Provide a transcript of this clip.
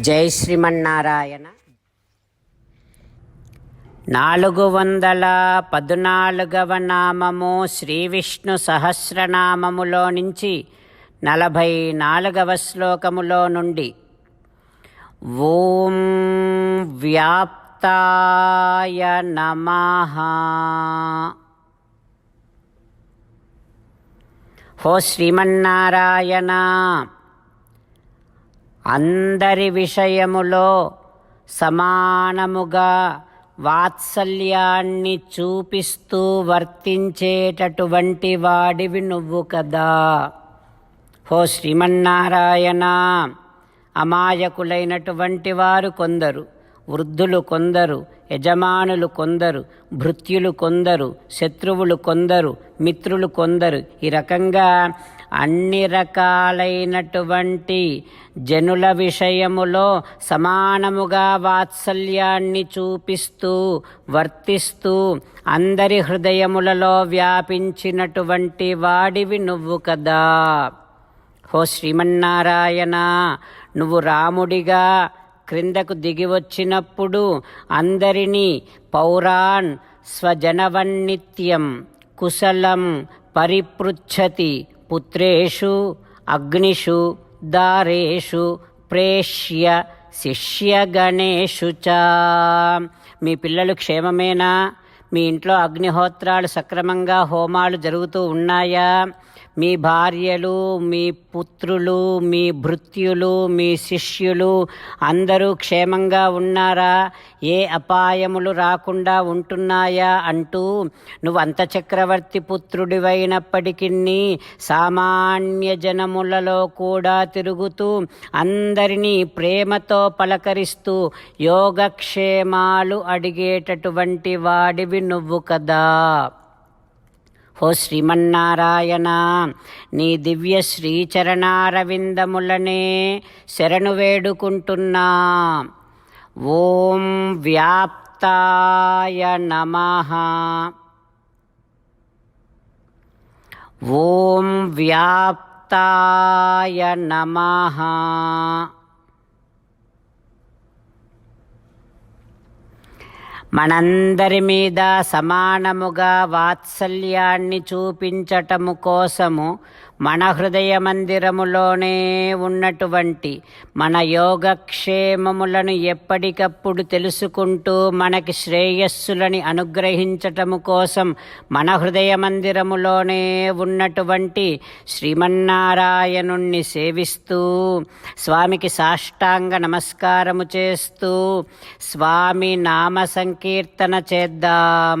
జై శ్రీమన్నారాయణ. నాలుగు వందల పద్నాలుగవ నామము శ్రీ విష్ణు సహస్రనామములో నుంచి నలభై నాలుగవ శ్లోకములో నుండి ఓం వ్యాప్తాయ నమ. హో శ్రీమన్నారాయణ. అందరి విషయములో సమానముగా వాత్సల్యాన్ని చూపిస్తూ వర్తించేటటువంటి వాడివి నువ్వు కదా. హో శ్రీమన్నారాయణ అమాయకులైనటువంటి వారు కొందరు వృద్ధులు కొందరు యజమానులు కొందరు భృత్యులు కొందరు శత్రువులు కొందరు మిత్రులు కొందరు. ఈ రకంగా అన్ని రకాలైనటువంటి జనుల విషయములో సమానముగా వాత్సల్యాన్ని చూపిస్తూ వర్తిస్తూ అందరి హృదయములలో వ్యాపించినటువంటి వాడివి నువ్వు కదా. హో శ్రీమన్నారాయణ నువ్వు రాముడిగా క్రిందకు దిగి వచ్చినప్పుడు అందరినీ పౌరాన్ స్వజనవన్నిత్యం కుశలం పరిపృచ్ఛతి పుత్రేషు అగ్నిషు దారేషు ప్రేష్య శిష్యగణేషు చ. మీ పిల్లలు క్షేమమేనా? మీ ఇంట్లో అగ్నిహోత్రాలు సక్రమంగా హోమాలు జరుగుతూ ఉన్నాయా? మీ భార్యలు మీ పుత్రులు మీ భృత్యులు మీ శిష్యులు అందరూ క్షేమంగా ఉన్నారా? ఏ అపాయములు రాకుండా ఉంటున్నాయా అంటూ నువ్వు అంత చక్రవర్తి పుత్రుడివైనప్పటికీ సామాన్య జనములలో కూడా తిరుగుతూ అందరినీ ప్రేమతో పలకరిస్తూ యోగక్షేమాలు అడిగేటటువంటి వాడివి నువ్వు కదా. ఓ శ్రీమన్నారాయణ నీ దివ్య శ్రీచరణారవిందములనే శరణు వేడుకుంటున్నా. ఓం వ్యాప్తాయ నమ. ఓం వ్యాప్తాయ నమ. మనందరి మీద సమానముగా వాత్సల్యాన్ని చూపించటము కోసము మన హృదయ మందిరములోనే ఉన్నటువంటి మన యోగక్షేమములను ఎప్పటికప్పుడు తెలుసుకుంటూ మనకి శ్రేయస్సులని అనుగ్రహించటము కోసం మన హృదయ మందిరములోనే ఉన్నటువంటి శ్రీమన్నారాయణుణ్ణి సేవిస్తూ స్వామికి సాష్టాంగ నమస్కారము చేస్తూ స్వామి నామ సంకీర్తన చేద్దాం.